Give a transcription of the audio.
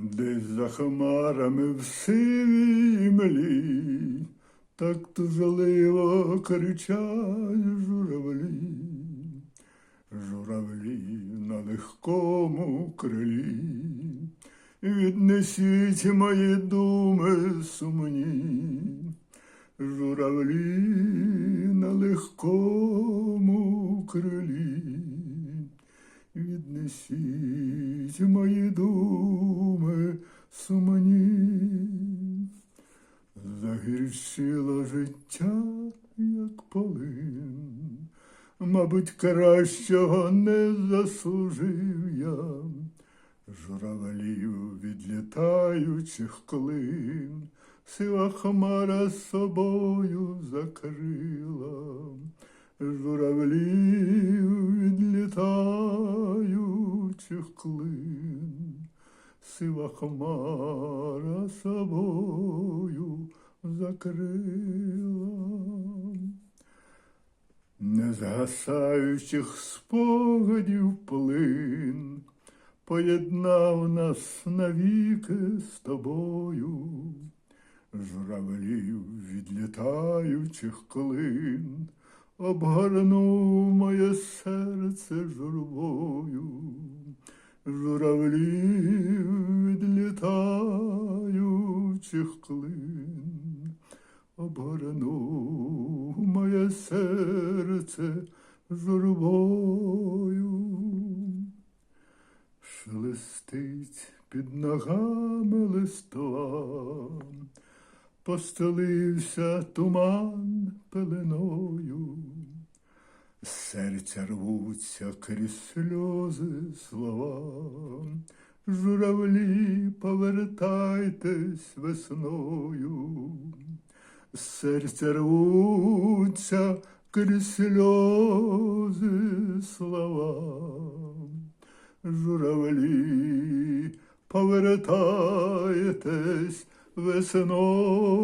Десь за хмарами в сивій млі, так тужливо кричать журавлі, журавлі на легкому крилі, віднесіть мої думи сумні, журавлі на легкому крилі. Віднесіть мої думи сумні, загірчило життя, як полин, мабуть, кращого не заслужив я, журавлів відлітаючих клин, сива хмара собою закрила. Журавлів відлітаючих клин, сива хмара собою закрила. Незгасаючих спогадів плин поєднав нас навіки з тобою журавлів відлітаючих клин, обгорнув моє серце журбою, журавлів відлітаючих клин, обгорнув моє серце журбою. Шелестить під ногами листва, постелився туман пеленою, серця рвуться крізь сльози слова. Журавлі, повертайтесь весною, серця рвуться крізь сльози слова. Журавлі, повертайтесь весною.